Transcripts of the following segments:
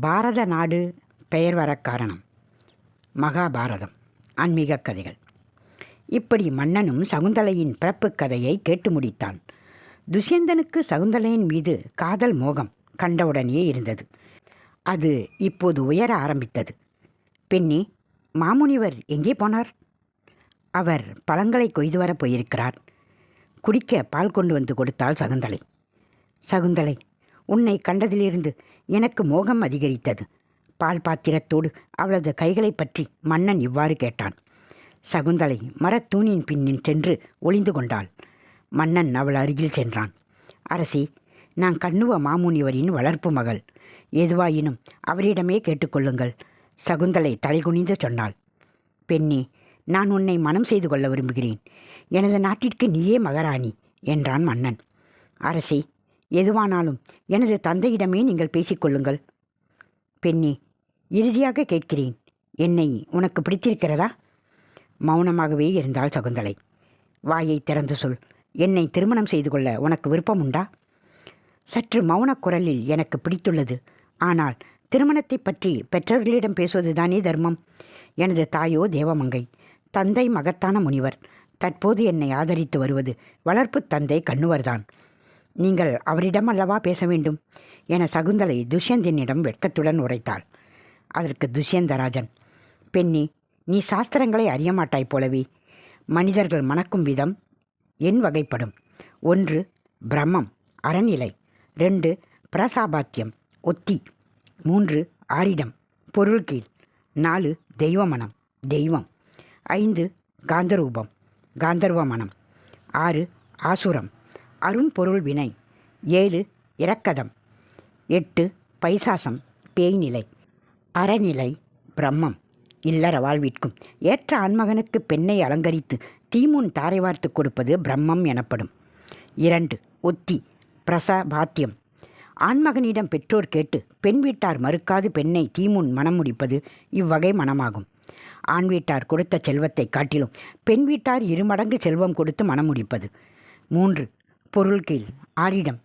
பாரத நாடு பெயர் வர காரணம். மகாபாரதம் ஆன்மீக கதைகள். இப்படி மன்னனும் சகுந்தலையின் பிறப்புக் கதையை கேட்டு முடித்தான். துஷ்யந்தனுக்கு சகுந்தலையின் மீது காதல் மோகம் கண்டவுடனே இருந்தது. அது இப்போது உயர ஆரம்பித்தது. பெண்ணே மாமுனிவர் எங்கே போனார்? அவர் பழங்களை கொய்து வரப் போயிருக்கிறார். குடிக்க பால் கொண்டு வந்து கொடுத்தாள் சகுந்தலை. சகுந்தலை உன்னை கண்டதிலிருந்து எனக்கு மோகம் அதிகரித்தது. பால் பாத்திரத்தோடு அவளது கைகளை பற்றி மன்னன் இவ்வாறு கேட்டான். சகுந்தலை மரத்தூணின் பின்னில் சென்று ஒளிந்து கொண்டாள். மன்னன் அவள் அருகில் சென்றான். அரசி நான் கண்ணுவ மாமுனிவரின் வளர்ப்பு மகள். எதுவாயினும் அவரிடமே கேட்டுக்கொள்ளுங்கள் சகுந்தலை தலைகுனிந்து சொன்னாள். பெண்ணே நான் உன்னை மனம் செய்து கொள்ள விரும்புகிறேன். எனது நாட்டிற்கு நீயே மகாராணி என்றான் மன்னன். அரசி எதுவானாலும் எனது தந்தையிடமே நீங்கள் பேசிக்கொள்ளுங்கள். பெண்ணே இறுதியாக கேட்கிறேன். என்னை உனக்கு பிடித்திருக்கிறதா? மௌனமாகவே இருந்தாள் சகுந்தலை. வாயை திறந்து சொல். என்னை திருமணம் செய்து கொள்ள உனக்கு விருப்பம் உண்டா சற்று மௌனக் குரலில் எனக்கு பிடித்துள்ளது. ஆனால் திருமணத்தை பற்றி பெற்றவர்களிடம் பேசுவதுதானே தர்மம். எனது தாயோ தேவமங்கை தந்தை மகத்தான முனிவர் தற்போது என்னை ஆதரித்து வருவது வளர்ப்பு தந்தை கண்ணுவர்தான். நீங்கள் அவரிடம் அல்லவா பேச வேண்டும்? என சகுந்தலை துஷ்யந்தினிடம் வெட்கத்துடன் உரைத்தாள். அதற்கு துஷ்யந்தராஜன் பெண்ணி நீ சாஸ்திரங்களை அறியமாட்டாய் போலவே. மனிதர்கள் மணக்கும் விதம் என் வகைப்படும். ஒன்று பிரம்மம் அறநிலை. ரெண்டு பிரசாபாத்தியம் ஒத்தி. மூன்று ஆரிடம் பொருள்கீழ். நாலு தெய்வமனம் தெய்வம். ஐந்து காந்தரூபம் காந்தர்வ மனம் ஆறு ஆசுரம். அருண்பொருள் வினை. ஏழு இரக்கதம். எட்டு பைசாசம் பேய்நிலை. அறநிலை பிரம்மம் இல்லற வாழ்விற்கும். ஏற்ற ஆண்மகனுக்கு பெண்ணை அலங்கரித்து தீமுன் தாரை வார்த்து கொடுப்பது பிரம்மம் எனப்படும். இரண்டு ஒத்தி பிரசபாத்தியம். ஆண்மகனிடம் பெற்றோர் கேட்டு பெண் வீட்டார் மறுக்காது பெண்ணை தீமுன் மனம் முடிப்பது இவ்வகை மனமாகும். ஆண் வீட்டார் கொடுத்த செல்வத்தை காட்டிலும் பெண் வீட்டார் இருமடங்கு செல்வம் கொடுத்து மனம் முடிப்பது. மூன்று பொருள் கீழ் ஆரிடம்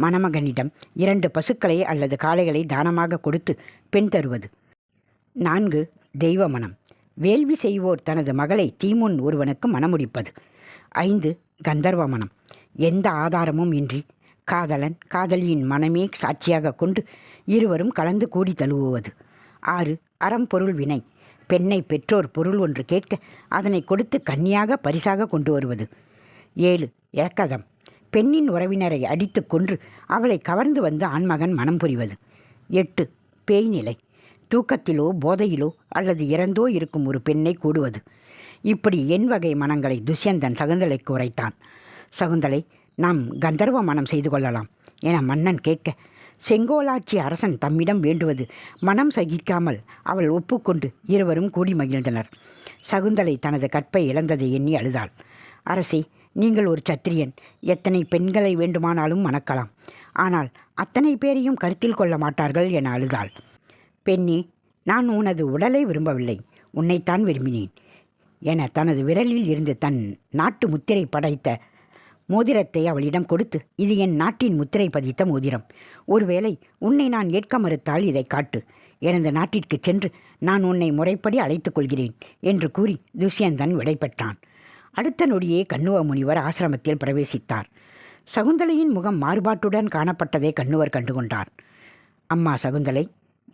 மணமகனிடம் இரண்டு பசுக்களை அல்லது காளைகளை தானமாக கொடுத்து பெண் தருவது. நான்கு தெய்வ மனம். வேள்வி செய்வோர் தனது மகளை தீமுன் ஒருவனுக்கு மனமுடிப்பது ஐந்து கந்தர்வ மனம். எந்த ஆதாரமும் இன்றி காதலன் காதலியின் மனமே சாட்சியாக கொண்டு இருவரும் கலந்து கூடி தழுவுவது. ஆறு அறம்பொருள் வினை. பெண்ணை பெற்றோர் பொருள் ஒன்று கேட்க அதனை கொடுத்து கன்னியாக பரிசாக கொண்டு வருவது. ஏழு இலக்கதம் பெண்ணின் உறவினரை அடித்து கொன்று அவளை கவர்ந்து வந்து ஆண்மகன் மனம் புரிவது. எட்டு. பேய்நிலை தூக்கத்திலோ போதையிலோ அல்லது இறந்தோ இருக்கும் ஒரு பெண்ணை கூடுவது. இப்படி என் வகை மனங்களை துஷ்யந்தன் சகுந்தலைக்கு உரைத்தான். சகுந்தலை நாம் கந்தர்வ மனம் செய்து கொள்ளலாம் என மன்னன் கேட்க செங்கோலாட்சி அரசன் தம்மிடம் வேண்டுவது மனம் சகிக்காமல் அவள் ஒப்புக்கொண்டு இருவரும் கூடி மகிழ்ந்தனர். சகுந்தலை தனது கற்பை இழந்ததை எண்ணி அழுதாள். அரசி நீங்கள் ஒரு சத்திரியன். எத்தனை பெண்களை வேண்டுமானாலும் மணக்கலாம். ஆனால் அத்தனை பேரையும் கருத்தில் கொள்ள மாட்டார்கள் என அழுதாள். பெண்ணே நான் உனது உடலை விரும்பவில்லை. உன்னைத்தான் விரும்பினேன் என தனது விரலில் இருந்து தன் நாட்டு முத்திரை படைத்த மோதிரத்தை அவளிடம் கொடுத்து இது என் நாட்டின் முத்திரை பதித்த மோதிரம். ஒருவேளை உன்னை நான் ஏற்க மறுத்தால் இதை காட்டு. எனது நாட்டிற்கு சென்று நான் உன்னை முறைப்படி அழைத்துக் கொள்கிறேன் என்று கூறி துஷ்யந்தன் விடை பெற்றான் அடுத்த நொடியே கண்ணுவ முனிவர் ஆசிரமத்தில் பிரவேசித்தார். சகுந்தலையின் முகம் மாறுபாட்டுடன் காணப்பட்டதை கண்ணுவர் கண்டுகொண்டார். அம்மா சகுந்தலை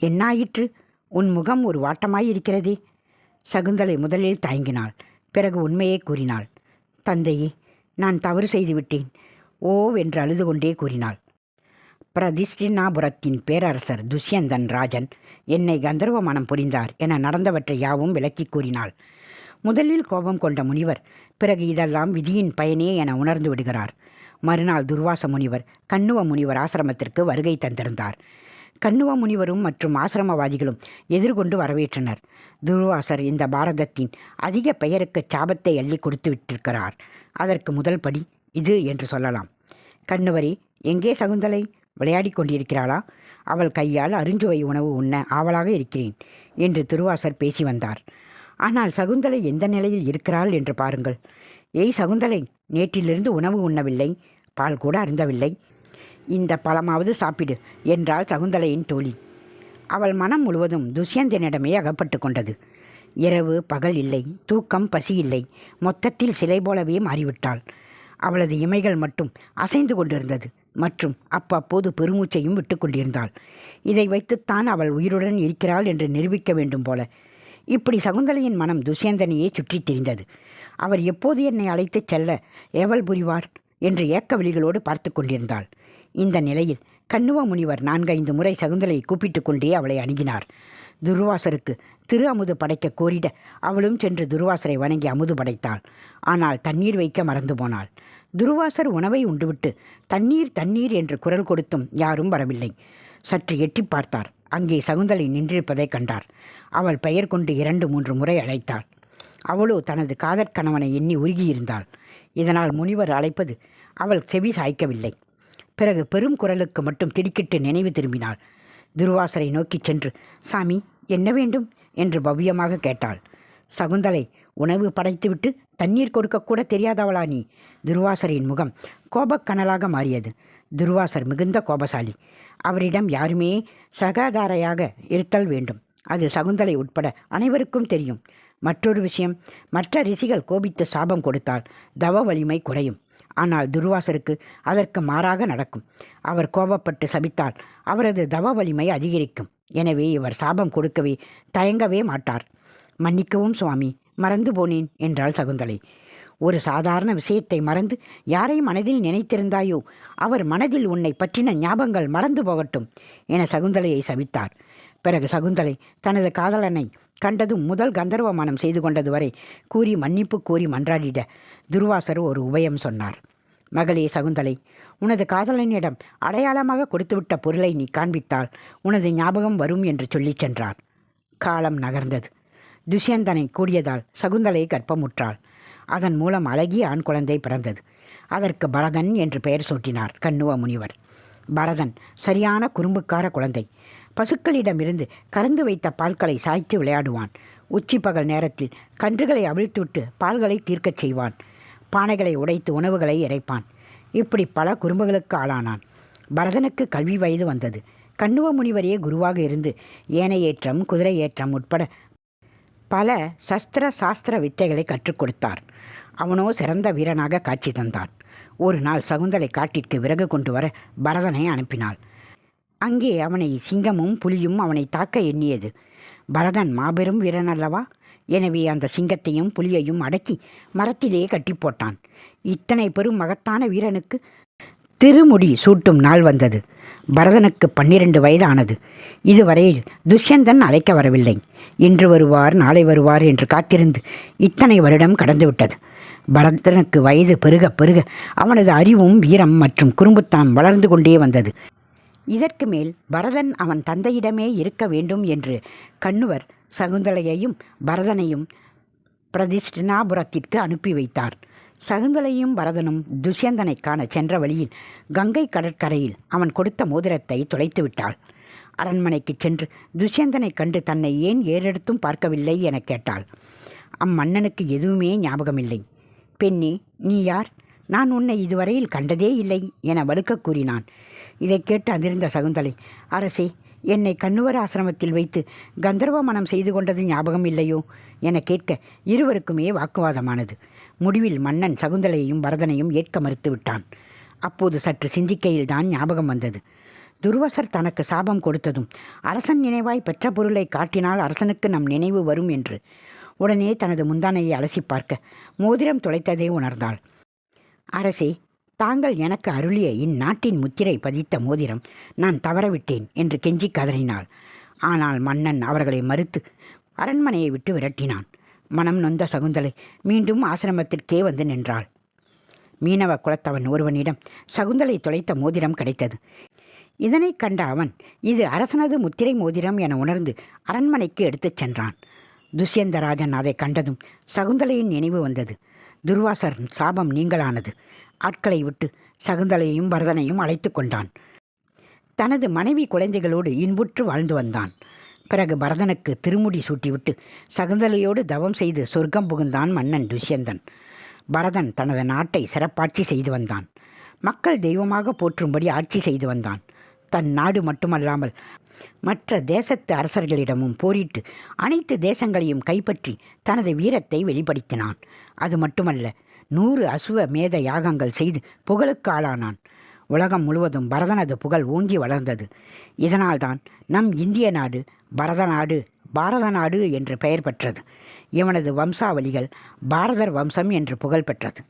என்னாயிற்று? உன் முகம் ஒரு வாட்டமாயிருக்கிறதே சகுந்தலை முதலில் தயங்கினாள். பிறகு உண்மையை கூறினாள். தந்தையே நான் தவறு செய்துவிட்டேன் ஓ என்று அழுது கொண்டே கூறினாள். பிரதிஷ்டினாபுரத்தின் பேரரசர் துஷ்யந்தன் ராஜன் என்னை கந்தர்வ மனம் புரிந்தார் என நடந்தவற்றை யாவும் விளக்கி கூறினாள். முதலில் கோபம் கொண்ட முனிவர் பிறகு இதெல்லாம் விதியின் பயனே என உணர்ந்து விடுகிறார். மறுநாள் துர்வாச முனிவர் கண்ணுவ முனிவர் ஆசிரமத்திற்கு வருகை தந்திருந்தார். கண்ணுவ முனிவரும் மற்றும் ஆசிரமவாதிகளும் எதிர்கொண்டு வரவேற்றனர். துர்வாசர் இந்த பாரதத்தின் அதிக பெயருக்கு சாபத்தை அள்ளி கொடுத்து விட்டிருக்கிறார். அதற்கு முதல் படி இது என்று சொல்லலாம். கண்ணுவரே எங்கே சகுந்தலை? விளையாடி கொண்டிருக்கிறாளா? அவள் கையால் அருஞ்சுவை உணவு உண்ண ஆவலாக இருக்கிறேன் என்று திருவாசர் பேசி வந்தார். ஆனால் சகுந்தலை எந்த நிலையில் இருக்கிறாள் என்று பாருங்கள். ஏய் சகுந்தலை நேற்றிலிருந்து உணவு உண்ணவில்லை பால் கூட அருந்தவில்லை. இந்த பழமாவது சாப்பிடு என்றாள் சகுந்தலையின் தோழி. அவள் மனம் முழுவதும் துஷ்யந்தனிடமே அகப்பட்டு கொண்டது. இரவு பகல் இல்லை தூக்கம் பசி இல்லை மொத்தத்தில் சிலை போலவே மாறிவிட்டாள். அவளது இமைகள் மட்டும் அசைந்து கொண்டிருந்தது மற்றும் அப்பப்போது பெருமூச்சையும் விட்டு கொண்டிருந்தாள். இதை வைத்துத்தான் அவள் உயிருடன் இருக்கிறாள் என்று நிரூபிக்க வேண்டும் போல இப்படி சகுந்தலையின் மனம் துஷேந்தனையே சுற்றித் திரிந்தது. அவர் எப்போது என்னை அழைத்துச் செல்ல எவள் புரிவார் என்று ஏக்க விழிகளோடு பார்த்து கொண்டிருந்தாள். இந்த நிலையில் கண்ணுவ முனிவர் நான்கைந்து முறை சகுந்தலையை கூப்பிட்டு கொண்டே அவளை அணுகினார். துர்வாசருக்கு திரு அமுது படைக்க கோரிட அவளும் சென்று துர்வாசரை வணங்கி அமுது படைத்தாள். ஆனால் தண்ணீர் வைக்க மறந்து போனாள். துர்வாசர் உணவை உண்டுவிட்டு தண்ணீர் தண்ணீர் என்று குரல் கொடுத்தும் யாரும் வரவில்லை. சற்று எட்டி பார்த்தார். அங்கே சகுந்தலை நின்றிருப்பதைக் கண்டார். அவள் பெயர் கொண்டு இரண்டு மூன்று முறை அழைத்தாள். அவளோ தனது காதற்கணவனை எண்ணி உருகியிருந்தாள். இதனால் முனிவர் அழைப்பது அவள் செவி சாய்க்கவில்லை. பிறகு பெரும் குரலுக்கு மட்டும் திடுக்கிட்டு நினைவு திரும்பினாள். துர்வாசரை நோக்கிச் சென்று சாமி என்ன வேண்டும்? என்று பவ்யமாக கேட்டாள். சகுந்தலை உணவு படைத்துவிட்டு தண்ணீர் கொடுக்கக்கூட தெரியாதவளா நீ? துர்வாசரின் முகம் கோபக்கனலாக மாறியது. துர்வாசர் மிகுந்த கோபசாலி. அவரிடம் யாருமே சகாதாரையாக இருத்தல் வேண்டும். அது சகுந்தலை உட்பட அனைவருக்கும் தெரியும். மற்றொரு விஷயம் மற்ற ரிஷிகள் கோபித்து சாபம் கொடுத்தால் தவ வலிமை குறையும். ஆனால் துர்வாசருக்கு அதற்கு மாறாக நடக்கும். அவர் கோபப்பட்டு சபித்தால் அவரது தவ வலிமை அதிகரிக்கும். எனவே இவர் சாபம் கொடுக்கவே தயங்கவே மாட்டார். மன்னிக்கவும் சுவாமி. மறந்து போனேன் என்றாள் சகுந்தலை. ஒரு சாதாரண விஷயத்தை மறந்து யாரை மனதில் நினைத்திருந்தாயோ அவர் மனதில் உன்னை பற்றின ஞாபகங்கள் மறந்து போகட்டும் என சகுந்தலையை சபித்தார். பிறகு சகுந்தலை தனது காதலனை கண்டதும் முதல் கந்தர்வ மனம் செய்து கொண்டது வரை கூறி மன்னிப்பு கோரி மன்றாடிட துர்வாசர் ஒரு உபயம் சொன்னார். மகளே சகுந்தலை உனது காதலனிடம் அடையாளமாக கொடுத்துவிட்ட பொருளை நீ காண்பித்தால் உனது ஞாபகம் வரும் என்று சொல்லிச் சென்றார். காலம் நகர்ந்தது. துஷ்யந்தனை கூடியதால் சகுந்தலை கர்ப்பமுற்றாள். அதன் மூலம் அழகிய ஆண் குழந்தை பிறந்தது. அதற்கு பரதன் என்று பெயர் சூட்டினார் கண்ணுவ முனிவர். பரதன் சரியான குறும்புக்கார குழந்தை. பசுக்களிடமிருந்து கறந்து வைத்த பால்களை சாய்த்து விளையாடுவான். உச்சி பகல் நேரத்தில் கன்றுகளை அவிழ்த்துவிட்டு பால்களை தீர்க்கச் செய்வான். பானைகளை உடைத்து உணவுகளை இறைப்பான். இப்படி பல குறும்புகளுக்கு ஆளானான். பரதனுக்கு கல்வி வயது வந்தது. கண்ணுவ முனிவரே குருவாக இருந்து ஏனை ஏற்றம் குதிரை ஏற்றம் உட்பட பல சஸ்திர சாஸ்திர வித்தைகளை கற்றுக் கொடுத்தார். அவனோ சிறந்த வீரனாக காட்சி தந்தான் ஒரு நாள் சகுந்தலை காட்டிற்கு விறகு கொண்டு வர பரதனை அனுப்பினாள். அங்கே அவனை சிங்கமும் புலியும் அவனை தாக்க எண்ணியது. பரதன் மாபெரும் வீரன் அல்லவா எனவே அந்த சிங்கத்தையும் புலியையும் அடக்கி மரத்திலேயே கட்டி போட்டான். இத்தனை பெரும் மகத்தான வீரனுக்கு திருமுடி சூட்டும் நாள் வந்தது. பரதனுக்கு பன்னிரண்டு வயதானது. இதுவரையில் துஷ்யந்தன் அழைக்க வரவில்லை. இன்று வருவார் நாளை வருவார் என்று காத்திருந்து இத்தனை வருடம் கடந்துவிட்டது. பரதனுக்கு வயது பெருக பெருக அவனது அறிவும் வீரம் மற்றும் குறும்புத்தனம் வளர்ந்து கொண்டே வந்தது. இதற்கு மேல் பரதன் அவன் தந்தையிடமே இருக்க வேண்டும் என்று கண்ணுவர் சகுந்தலையையும் பரதனையும் பிரதிஷ்டினாபுரத்திற்கு அனுப்பி வைத்தார். சகுந்தலையும் பரதனும் துஷ்யந்தனை காண சென்ற வழியில் கங்கை கடற்கரையில் அவன் கொடுத்த மோதிரத்தை தொலைத்து விட்டாள். அரண்மனைக்கு சென்று துஷ்யந்தனை கண்டு தன்னை ஏன் ஏறெடுத்தும் பார்க்கவில்லை என கேட்டாள். அம்மன்னனுக்கு எதுவுமே ஞாபகமில்லை. பெண்ணே நீ யார்? நான் உன்னை இதுவரையில் கண்டதே இல்லை என வலுக்க கூறினான். இதைக் கேட்டு அதிர்ந்த சகுந்தலை அரசே என்னை கண்ணுவர் ஆசிரமத்தில் வைத்து கந்தர்வ மனம் செய்து கொண்டது ஞாபகம் இல்லையோ? என கேட்க இருவருக்குமே வாக்குவாதமானது. முடிவில் மன்னன் சகுந்தலையையும் பரதனையும் ஏற்க மறுத்து விட்டான் அப்போது சற்று சிந்திக்கையில் தான் ஞாபகம் வந்தது. துர்வசர் தனக்கு சாபம் கொடுத்ததும் அரசன் நினைவாய் பெற்ற பொருளை காட்டினால் அரசனுக்கு நம் நினைவு வரும் என்று உடனே தனது முந்தானையை அலசி பார்க்க மோதிரம் துளைத்ததை உணர்ந்தாள். அரசே தாங்கள் எனக்கு அருளிய இந்நாட்டின் முத்திரை பதித்த மோதிரம் நான் தவறவிட்டேன் என்று கெஞ்சி கதறினாள். ஆனால் மன்னன் அவர்களை மறுத்து அரண்மனையை விட்டு விரட்டினான். மனம் நொந்த சகுந்தலை மீண்டும் ஆசிரமத்திற்கே வந்து நின்றாள். மீனவ குலத்தவன் ஒருவனிடம் சகுந்தலை தொலைத்த மோதிரம் கிடைத்தது. இதனைக் கண்ட அவன் இது அரசனது முத்திரை மோதிரம் என உணர்ந்து அரண்மனைக்கு எடுத்துச் சென்றான். துஷ்யந்தராஜன் அதை கண்டதும் சகுந்தலையின் நினைவு வந்தது. துர்வாசர் சாபம் நீங்களானது ஆட்களை விட்டு சகுந்தலையும் பரதனையும் அழைத்து கொண்டான். தனது மனைவி குழந்தைகளோடு இன்புற்று வாழ்ந்து வந்தான். பிறகு பரதனுக்கு திருமுடி சூட்டிவிட்டு சகுந்தலையோடு தவம் செய்து சொர்க்கம் புகுந்தான் மன்னன் துஷ்யந்தன். பரதன் தனது நாட்டை சிறப்பாட்சி செய்து வந்தான். மக்கள் தெய்வமாக போற்றும்படி ஆட்சி செய்து வந்தான். தன் நாடு மட்டுமல்லாமல் மற்ற தேசத்து அரசர்களிடமும் போரிட்டு அனைத்து தேசங்களையும் கைப்பற்றி தனது வீரத்தை வெளிப்படுத்தினான். அது மட்டுமல்ல நூறு அசுவ மேத யாகங்கள் செய்து புகழுக்கு ஆளானான் உலகம் முழுவதும் பரதனது புகழ் ஓங்கி வளர்ந்தது. இதனால்தான் நம் இந்திய நாடு பரத நாடு பாரத நாடு என்று பெயர் பெற்றது. இவனது வம்சாவளிகள் பாரதர் வம்சம் என்று புகழ் பெற்றது.